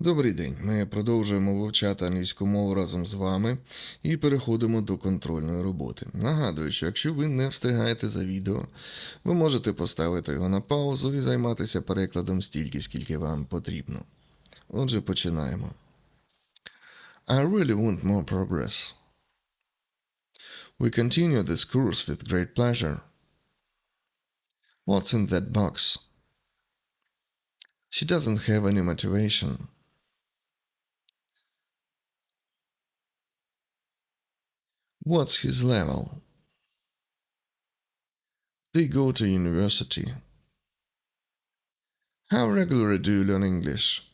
Добрий день. Ми продовжуємо вивчати англійську мову разом з вами і переходимо до контрольної роботи. Нагадую, що якщо ви не встигаєте за відео, ви можете поставити його на паузу і займатися перекладом стільки, скільки вам потрібно. Отже, починаємо. I really want more progress. We continue this course with great pleasure. What's in that box? She doesn't have any motivation. What's his level? They go to university. How regularly do you learn English?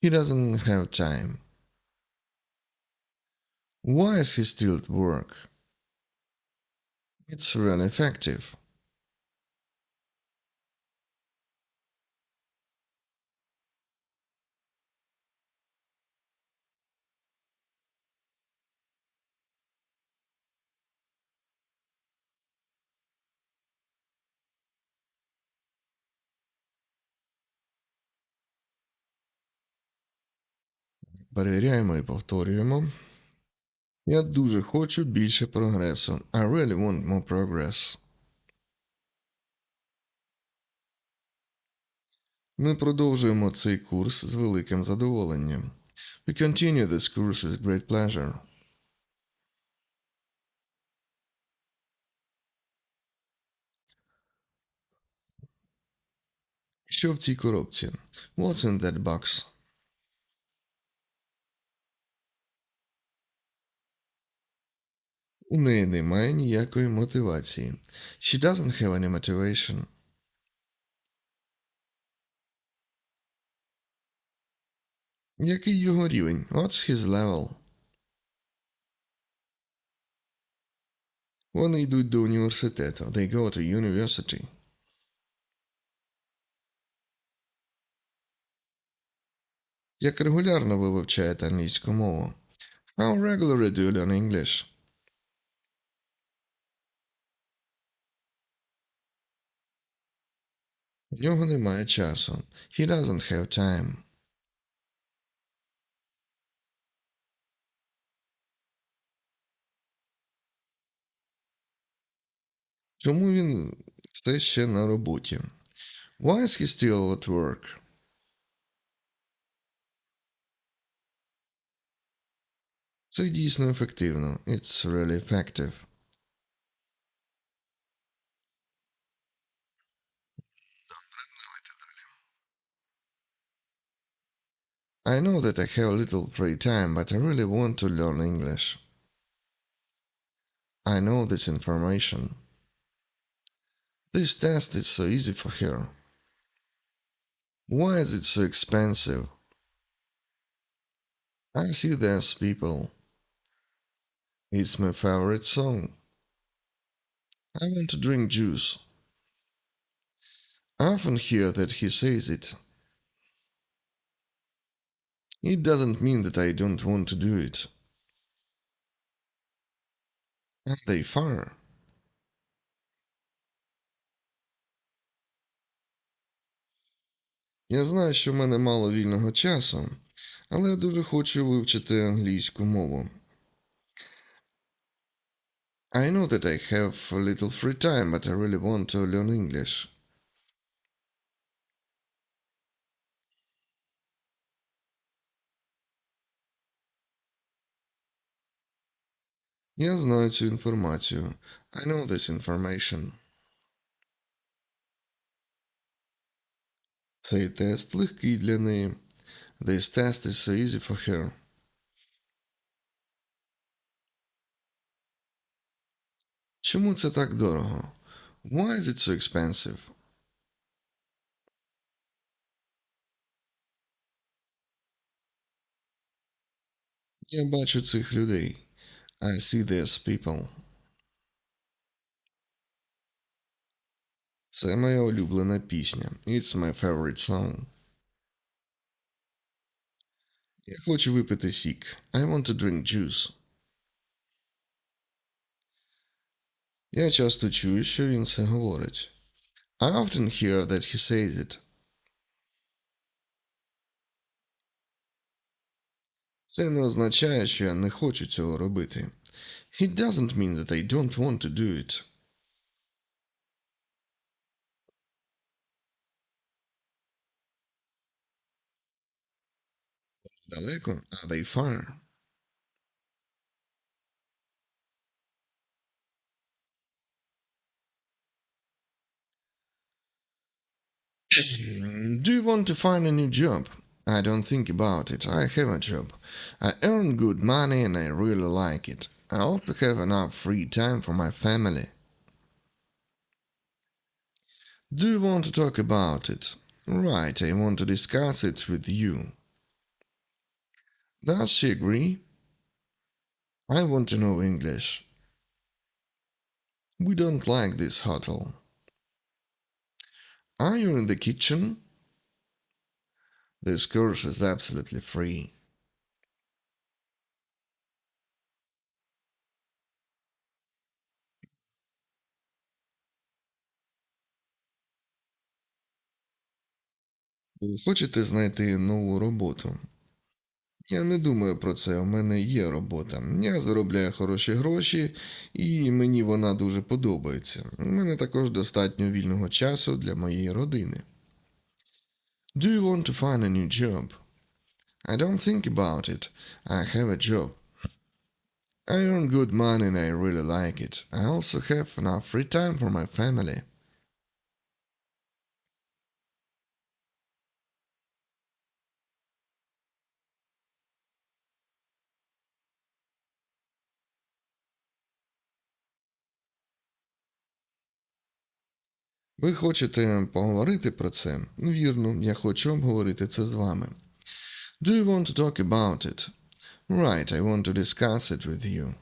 He doesn't have time. Why is he still at work? It's really effective. Перевіряємо і повторюємо. Я дуже хочу більше прогресу. I really want more progress. Ми продовжуємо цей курс з великим задоволенням. We continue this course with great pleasure. Що в цій коробці? What's in that box? У неї немає ніякої мотивації. She doesn't have any motivation. Який його рівень? What's his level? Вони йдуть до університету. They go to university. Як регулярно ви вивчаєте англійську мову? How regularly do you learn English? В нього немає часу. He doesn't have time. Чому він все ще на роботі? Why is he still at work? Це дійсно ефективно. It's really effective. I know that I have a little free time, but I really want to learn English. I know this information. This test is so easy for her. Why is it so expensive? I see there's people. It's my favorite song. I want to drink juice. I often hear that he says it. It doesn't mean that I don't want to do it. Are they far? Я знаю, що в мене мало вільного часу, але я дуже хочу вивчити англійську мову. I know that I have a little free time, but I really want to learn English. Я знаю цю інформацію. I know this information. Цей тест легкий для неї. This test is so easy for her. Чому це так дорого? Why is it so expensive? Я бачу цих людей. I see these people. Це моя улюблена пісня. It's my favorite song. Я хочу випити сік. I want to drink juice. Я часто чую, що він це говорить. I often hear that he says it. Це не означає, що я не хочу цього робити. It doesn't mean that I don't want to do it. Далеко, are they far? Do you want to find a new job? I don't think about it. I have a job. I earn good money and I really like it. I also have enough free time for my family. Do you want to talk about it? Right, I want to discuss it with you. Does she agree? I want to know English. We don't like this hotel. Are you in the kitchen? This course is absolutely free. Хочете знайти нову роботу? Я не думаю про це. У мене є робота. Я заробляю хороші гроші, і мені вона дуже подобається. У мене також достатньо вільного часу для моєї родини. Do you want to find a new job? I don't think about it. I have a job. I earn good money and I really like it. I also have enough free time for my family. Ви хочете поговорити про це? Вірно, я хочу обговорити це з вами. Do you want to talk about it? Right, I want to discuss it with you.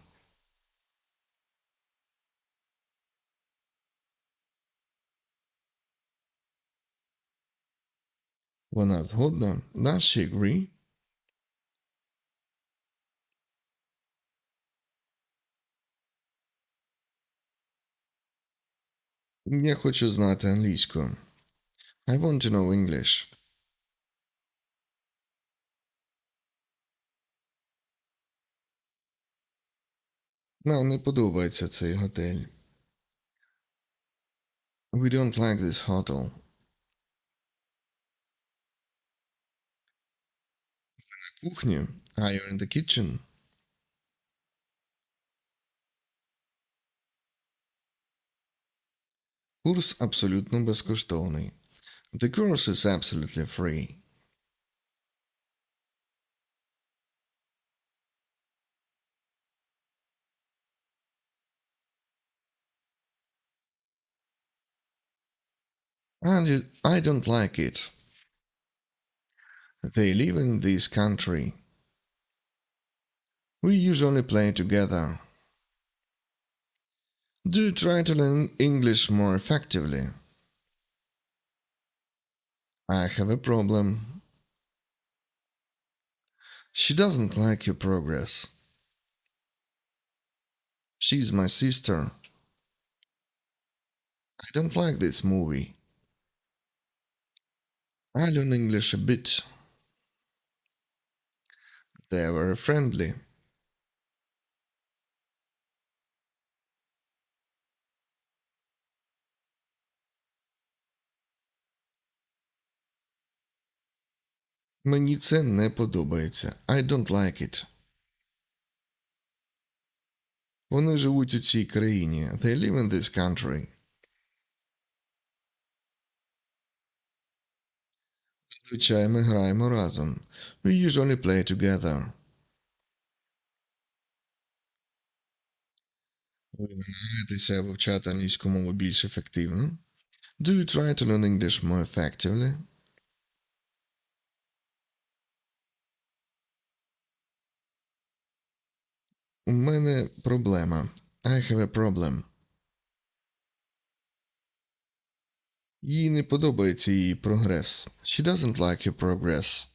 Вона згодна? Does she agree? Я хочу знати англійську. I want to know English. Нам не подобається цей готель. We don't like this hotel. На кухні. Are you in the kitchen? Курс абсолютно безкоштовний. The course is absolutely free. And I don't like it. They live in this country. We usually play together. Do try to learn English more effectively? I have a problem. She doesn't like your progress. She's my sister. I don't like this movie. I learn English a bit. They were friendly. Мені це не подобається. I don't like it. Вони живуть у цій країні. They live in this country. Зазвичай ми граємо разом. We usually play together. Ви намагаєтеся вивчати англійську мову більш ефективно? Do you try to learn English more effectively? У мене проблема. I have a problem. Їй не подобається її прогрес. She doesn't like your progress.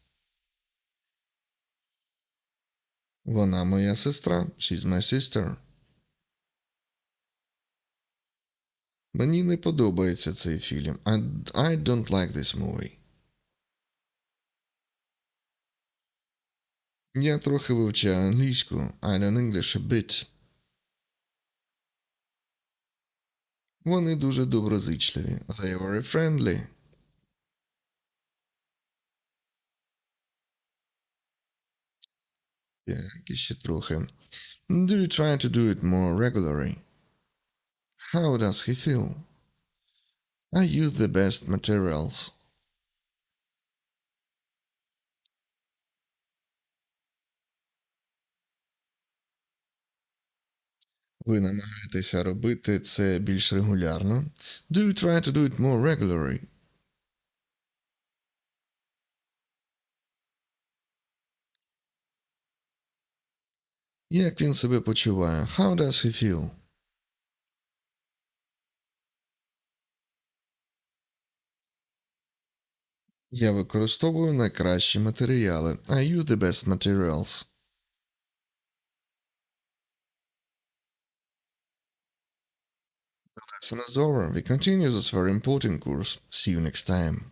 Вона моя сестра. She's my sister. Мені не подобається цей фільм. I, I don't like this movie. Я трохи вивчаю англійську. I learn English a bit. Вони дуже доброзичливі. They are very friendly. Так, і ще трохи. Do you try to do it more regularly? How does he feel? I use the best materials. Ви намагаєтеся робити це більш регулярно. Do you try to do it more regularly? Як він себе почуває? How does he feel? Я використовую найкращі матеріали. I use the best materials. Lesson is over. We continue this very important course. See you next time.